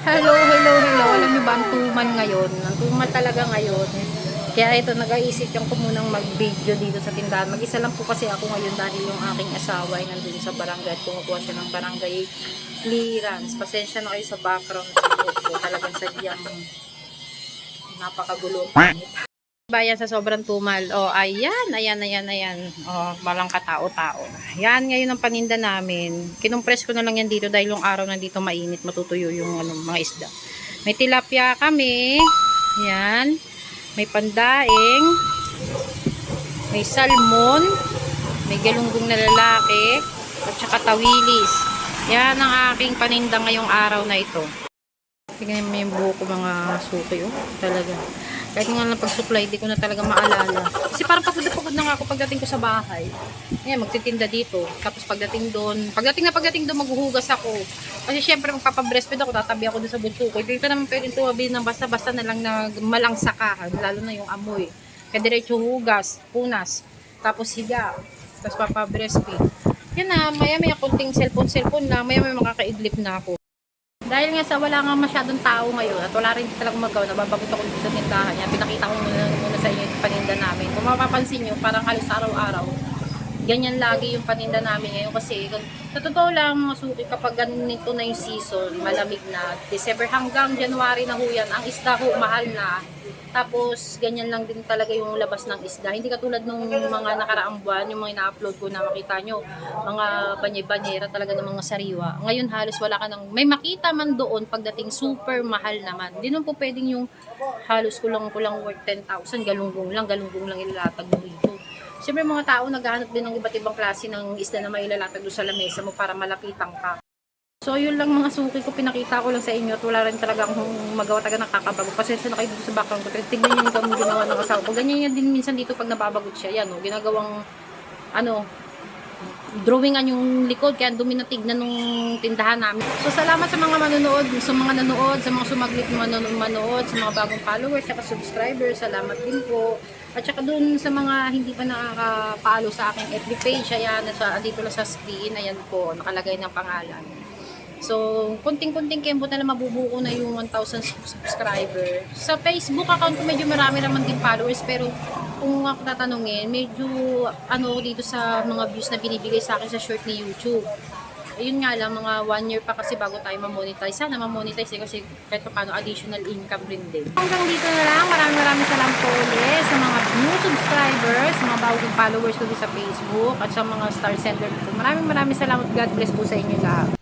Hello, hello, hello. Alam niyo ba, ang tuman ngayon. Ang tuman talaga ngayon. Kaya ito, nag-aisip yung ko munang mag-video dito sa tindahan. Mag-isa lang po kasi ako ngayon dahil yung aking asawa ay nandun sa barangay at kumukuha siya ng barangay clearance. Pasensya na kayo sa background ko. Talagang sadyang napakagulo. Bayan sa sobrang tumal. Oh, ayan, ayan, ayan, ayan. Oh, balang katao-tao. Yan, ngayon ang paninda namin. Kinumpres ko na lang yan dito dahil yung araw nandito mainit, matutuyo yung ano, mga isda. May tilapia kami. Yan. May pandaing. May salmon. May galunggong na lalaki. At saka tawilis. Yan ang aking paninda ngayong araw na ito. Tingnan mo yung buhok ko mga suki, oh. Talaga. Kahit nga lang pag-supply, di ko na talaga maalala. Kasi parang pagod na nga ako pagdating ko sa bahay. Ngayon, magtitinda dito. Tapos pagdating doon, pagdating na pagdating doon, maghuhugas ako. Kasi syempre, magpapabreastfeed ako, tatabi ako doon sa bunso ko. Hindi ka naman pwedeng tumabi ng basta-basta na lang na malangsa ka, lalo na yung amoy. Kaya diretso hugas, punas, tapos higa, tapos papabreastfeed. Yan na, maya maya kunting cellphone-cellphone na, maya maya makakaidlip na ako. Dahil nga sa wala nga masyadong tao ngayon at wala rin talagang magawa, nababagot ako sa tindahan niya. Pinakita ko muna, muna sa inyo yung paninda namin. Kung mapapansin nyo, parang halos araw-araw, ganyan lagi yung paninda namin ngayon kasi sa totoo lang mga suki kapag ganito na yung season, malamig na, December hanggang January na ho yan, ang isda ho mahal na. Tapos ganyan lang din talaga yung labas ng isda. Hindi katulad nung mga nakaraang buwan, yung mga ina-upload ko na makita nyo, mga banye-banyera talaga ng mga sariwa. Ngayon halos wala ka nang, may makita man doon pagdating super mahal naman. Hindi naman po pwedeng yung halos kulang kulang worth 10,000, galunggong lang, galunggong lang ilalatag mo rito. Siyempre mga tao naghahanap din ng iba't ibang klase ng isda na mailalatag doon sa lamesa mo para malapitan ka. So yun lang mga suki ko, pinakita ko lang sa inyo at wala rin talaga akong magawa taga nakakabago. Pasensya na kayo dito sa background ko. Tignan nyo yung ginawa ng asawa ko. Ganyan yan din minsan dito pag nababagot siya. Yan o, ginagawang ano, drawingan yung likod kaya dumi na tignan nung tindahan namin. So salamat sa mga manonood, sa mga nanonood, sa mga sumaglit na manonood, manood, sa mga bagong followers, saka subscribers, salamat din po. At saka dun sa mga hindi pa nakaka-follow sa aking FB page, ayan, nasa, dito lang sa screen, ayan po, nakalagay ng pangalan. So, kunting-kunting kembo na lang mabubuo na yung 1,000 subscriber. Sa Facebook account ko medyo marami naman din followers pero kung ako tatanungin, medyo ano dito sa mga views na binibigay sa akin sa short ni YouTube. Ayun nga lang, mga one year pa kasi bago tayo ma-monetize. Sana ma-monetize eh, kasi kahit pa paano additional income rin din. Hanggang dito na lang, maraming maraming salamat po ulit sa mga new subscribers, mga bagong followers ko sa Facebook, at sa mga star sender ko. Maraming maraming salamat. God bless po sa inyo lahat.